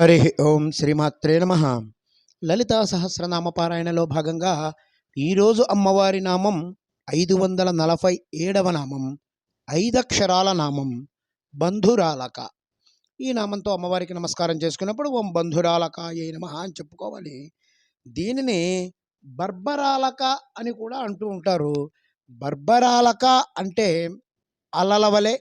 హరి ఓం శ్రీమాత్రే నమ. లలితా సహస్రనామ పారాయణలో భాగంగా ఈరోజు అమ్మవారి నామం ఐదు వందల నలభై ఏడవ నామం ఐదక్షరాల నామం బంధురాలక. ఈ నామంతో అమ్మవారికి నమస్కారం చేసుకున్నప్పుడు ఓం బంధురాలక ఏ నమ అని చెప్పుకోవాలి. దీనిని బర్బరాలక అని కూడా అంటూ ఉంటారు. బర్బరాలక అంటే అలల వలె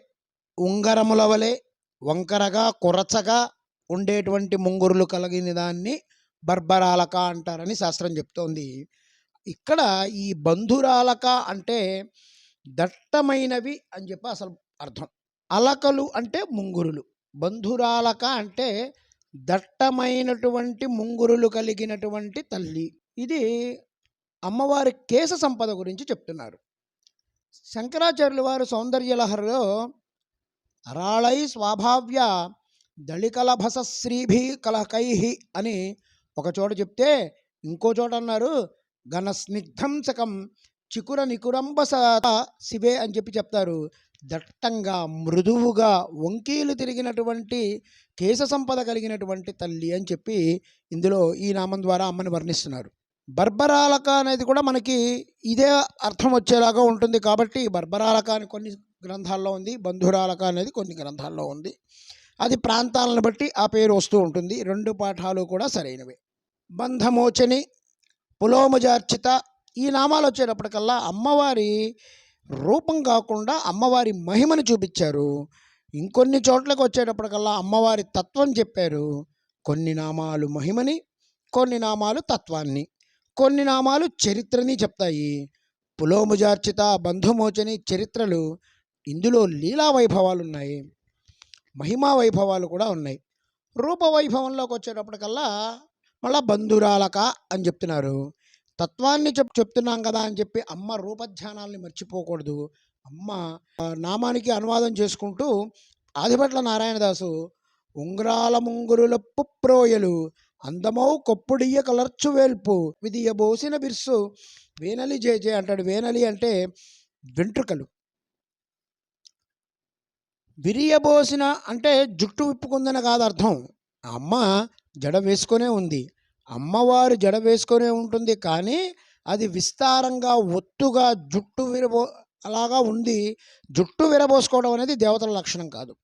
ఉంగరముల వలె వంకరగా కొరచగా ఉండేటువంటి ముంగురులు కలిగిన దాన్ని బర్బరాలక అంటారని శాస్త్రం చెప్తోంది. ఇక్కడ ఈ బంధురాలక అంటే దట్టమైనవి అని చెప్పి అసలు అర్థం. అలకలు అంటే ముంగురులు. బంధురాలక అంటే దట్టమైనటువంటి ముంగురులు కలిగినటువంటి తల్లి. ఇది అమ్మవారి కేశ సంపద గురించి చెప్తున్నారు. శంకరాచార్యుల వారు సౌందర్యలహరిలో అరాళై స్వాభావ్య దళికలభస శ్రీభి కలహకైహి అని ఒక చోట చెప్తే ఇంకో చోట అన్నారు ఘన స్నిగ్ధం చికుర నికురంబస శివే అని చెప్పి చెప్తారు. దట్టంగా మృదువుగా వంకీలు తిరిగినటువంటి కేశ సంపద కలిగినటువంటి తల్లి అని చెప్పి ఇందులో ఈ నామం ద్వారా అమ్మని వర్ణిస్తున్నారు. బర్బరాలక అనేది కూడా మనకి ఇదే అర్థం వచ్చేలాగా ఉంటుంది కాబట్టి బర్బరాలక అని కొన్ని గ్రంథాల్లో ఉంది బంధురాలక అనేది కొన్ని గ్రంథాల్లో ఉంది. అది ప్రాంతాలను బట్టి ఆ పేరు వస్తూ ఉంటుంది. రెండు పాఠాలు కూడా సరైనవే. బంధమోచని పులోమజార్చిత ఈ నామాలు వచ్చేటప్పటికల్లా అమ్మవారి రూపం కాకుండా అమ్మవారి మహిమను చూపించారు. ఇంకొన్ని చోట్లకు వచ్చేటప్పటికల్లా అమ్మవారి తత్వం చెప్పారు. కొన్ని నామాలు మహిమని కొన్ని నామాలు తత్వాన్ని కొన్ని నామాలు చరిత్రని చెప్తాయి. పులోముజార్చిత బంధుమోచని చరిత్రలు ఇందులో లీలా వైభవాలు ఉన్నాయి మహిమా వైభవాలు కూడా ఉన్నాయి. రూప వైభవంలోకి వచ్చేటప్పటికల్లా మళ్ళా బంధురాలక అని చెప్తున్నారు. తత్వాన్ని చెప్ చెప్తున్నాం కదా అని చెప్పి అమ్మ రూపధ్యానాల్ని మర్చిపోకూడదు. అమ్మ నామానికి అనువాదం చేసుకుంటూ ఆదిపట్ల నారాయణదాసు ఉంగరాల ముంగురులప్పు ప్రోయలు అందమౌ కొప్పుడియ్య కలర్చు వేల్పు విధియ బోసిన బిర్సు వేనలి జేజే అంటాడు. వేనలి అంటే వెంట్రుకలు. విరియబోసిన అంటే జుట్టు విప్పుకుందని కాదు అర్థం. అమ్మ జడ వేసుకొనే ఉంది. అమ్మవారు జడ వేసుకొనే ఉంటుంది కానీ అది విస్తారంగా ఒత్తుగా జుట్టు విరబో అలాగా ఉంది జుట్టు విరబోసుకోవడం అనేది దేవతల లక్షణం కాదు.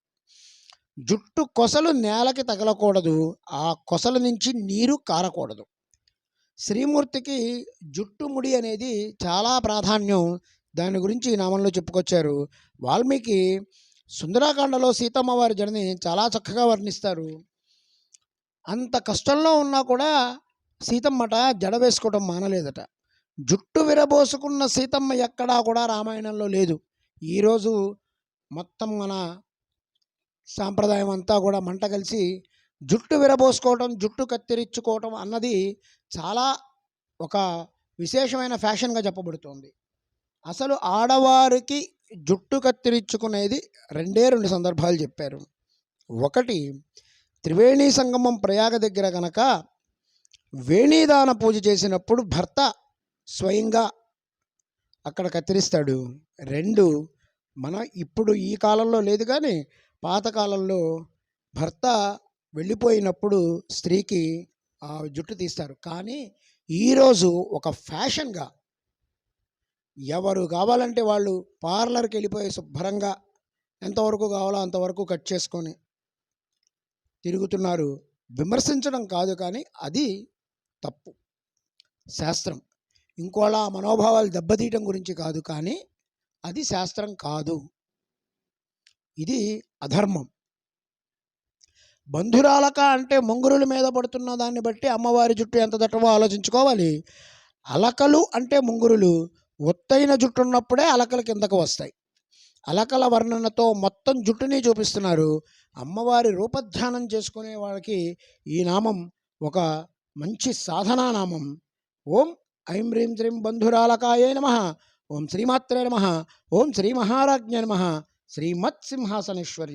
జుట్టు కొసలు నేలకి తగలకూడదు. ఆ కొసల నుంచి నీరు కారకూడదు. శ్రీమూర్తికి జుట్టు ముడి అనేది చాలా ప్రాధాన్యం. దాని గురించి ఈ నామంలో చెప్పుకొచ్చారు. వాల్మీకి సుందరాకాండలో సీతమ్మ వారి జడని చాలా చక్కగా వర్ణిస్తారు. అంత కష్టంలో ఉన్నా కూడా సీతమ్మట జడ వేసుకోవడం మానలేదట. జుట్టు విరబోసుకున్న సీతమ్మ ఎక్కడా కూడా రామాయణంలో లేదు. ఈరోజు మొత్తం మన సాంప్రదాయం అంతా కూడా మంట కలిసి జుట్టు విరబోసుకోవటం జుట్టు కత్తిరించుకోవటం అన్నది చాలా ఒక విశేషమైన ఫ్యాషన్గా చెప్పబడుతోంది. అసలు ఆడవారికి జుట్టు కత్తిరించుకునేది రెండే రెండు సందర్భాలు చెప్పారు. ఒకటి త్రివేణి సంగమం ప్రయాగ దగ్గర గనక వేణీదాన పూజ చేసినప్పుడు భర్త స్వయంగా అక్కడ కత్తిరిస్తాడు. రెండు మన ఇప్పుడు ఈ కాలంలో లేదు కానీ పాతకాలంలో భర్త వెళ్ళిపోయినప్పుడు స్త్రీకి ఆ జుట్టు తీస్తారు. కానీ ఈరోజు ఒక ఫ్యాషన్గా ఎవరు కావాలంటే వాళ్ళు పార్లర్కి వెళ్ళిపోయి శుభ్రంగా ఎంతవరకు కావాలో అంతవరకు కట్ చేసుకొని తిరుగుతున్నారు. విమర్శించడం కాదు కానీ అది తప్పు. శాస్త్రం. ఇంకోలా మనోభావాలు దెబ్బతీయటం గురించి కాదు కానీ అది శాస్త్రం కాదు. ఇది అధర్మం. బంధురాలక అంటే ముంగురుల మీద పడుతున్న దాన్ని బట్టి అమ్మవారి జుట్టు ఎంత దట్టమో ఆలోచించుకోవాలి. అలకలు అంటే ముంగురులు ఒత్తైన జుట్టు ఉన్నప్పుడే అలకలు కిందకు వస్తాయి. అలకల వర్ణనతో మొత్తం జుట్టుని చూపిస్తున్నారు. అమ్మవారి రూపధ్యానం చేసుకునే వాళ్ళకి ఈ నామం ఒక మంచి సాధనా నామం. ఓం ఐం హ్రీం శ్రీం బంధురాలకాయే నమ. ఓం శ్రీమాత్రే నమ. ఓం శ్రీ మహారాజ్ఞ నమ. శ్రీమత్ సింహాసనేశ్వర్య